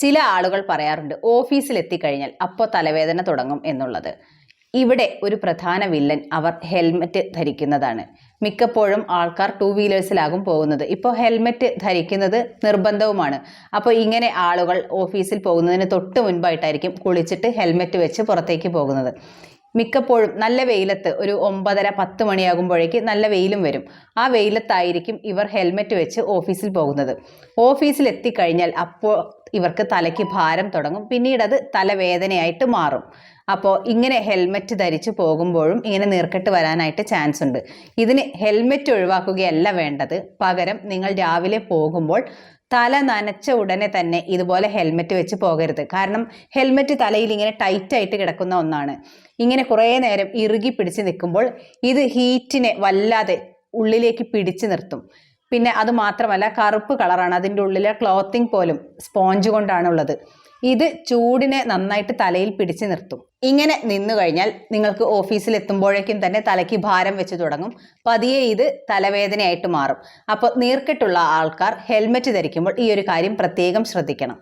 ചില ആളുകൾ പറയാറുണ്ട് ഓഫീസിൽ എത്തിക്കഴിഞ്ഞാൽ അപ്പോൾ തലവേദന തുടങ്ങും എന്നുള്ളത്. ഇവിടെ ഒരു പ്രധാന വില്ലൻ അവർ ഹെൽമറ്റ് ധരിക്കുന്നതാണ്. മിക്കപ്പോഴും ആൾക്കാർ ടൂ വീലേഴ്സിലാകും പോകുന്നത്. ഇപ്പോൾ ഹെൽമറ്റ് ധരിക്കുന്നത് നിർബന്ധവുമാണ്. അപ്പോൾ ഇങ്ങനെ ആളുകൾ ഓഫീസിൽ പോകുന്നതിന് തൊട്ട് മുൻപായിട്ടായിരിക്കും കുളിച്ചിട്ട് ഹെൽമറ്റ് വെച്ച് പുറത്തേക്ക് പോകുന്നത്. മിക്കപ്പോഴും നല്ല വെയിലത്ത് ഒരു ഒമ്പതര പത്ത് മണിയാകുമ്പോഴേക്ക് നല്ല വെയിലും വരും. ആ വെയിലത്തായിരിക്കും ഇവർ ഹെൽമെറ്റ് വെച്ച് ഓഫീസിൽ പോകുന്നത്. ഓഫീസിൽ എത്തിക്കഴിഞ്ഞാൽ അപ്പോൾ ഇവർക്ക് തലയ്ക്ക് ഭാരം തുടങ്ങും. പിന്നീട് അത് തലവേദനയായിട്ട് മാറും. അപ്പോൾ ഇങ്ങനെ ഹെൽമെറ്റ് ധരിച്ച് പോകുമ്പോഴും ഇങ്ങനെ നീർക്കെട്ട് വരാനായിട്ട് ചാൻസ് ഉണ്ട്. ഇതിന് ഹെൽമെറ്റ് ഒഴിവാക്കുകയല്ല വേണ്ടത്. പകരം നിങ്ങൾ രാവിലെ പോകുമ്പോൾ തല നനച്ച ഉടനെ തന്നെ ഇതുപോലെ ഹെൽമെറ്റ് വെച്ച് പോകരുത്. കാരണം ഹെൽമെറ്റ് തലയിൽ ഇങ്ങനെ ടൈറ്റായിട്ട് കിടക്കുന്ന ഒന്നാണ്. ഇങ്ങനെ കുറേ നേരം ഇറുകി പിടിച്ച് നിൽക്കുമ്പോൾ ഇത് ഹീറ്റിനെ വല്ലാതെ ഉള്ളിലേക്ക് പിടിച്ചു നിർത്തും. പിന്നെ അത് മാത്രമല്ല കറുപ്പ് കളറാണ്. അതിന്റെ ഉള്ളിലെ ക്ലോത്തിങ് പോലും സ്പോഞ്ച് കൊണ്ടാണ് ഉള്ളത് ഇത് ചൂടിനെ നന്നായിട്ട് തലയിൽ പിടിച്ചു നിർത്തും. ഇങ്ങനെ നിന്നു കഴിഞ്ഞാൽ നിങ്ങൾക്ക് ഓഫീസിൽ എത്തുമ്പോഴേക്കും തന്നെ തലയ്ക്ക് ഭാരം വെച്ച് തുടങ്ങും. പതിയെ ഇത് തലവേദനയായിട്ട് മാറും. അപ്പോൾ നീർക്കെട്ടുള്ള ആൾക്കാർ ഹെൽമെറ്റ് ധരിക്കുമ്പോൾ ഈ ഒരു കാര്യം പ്രത്യേകം ശ്രദ്ധിക്കണം.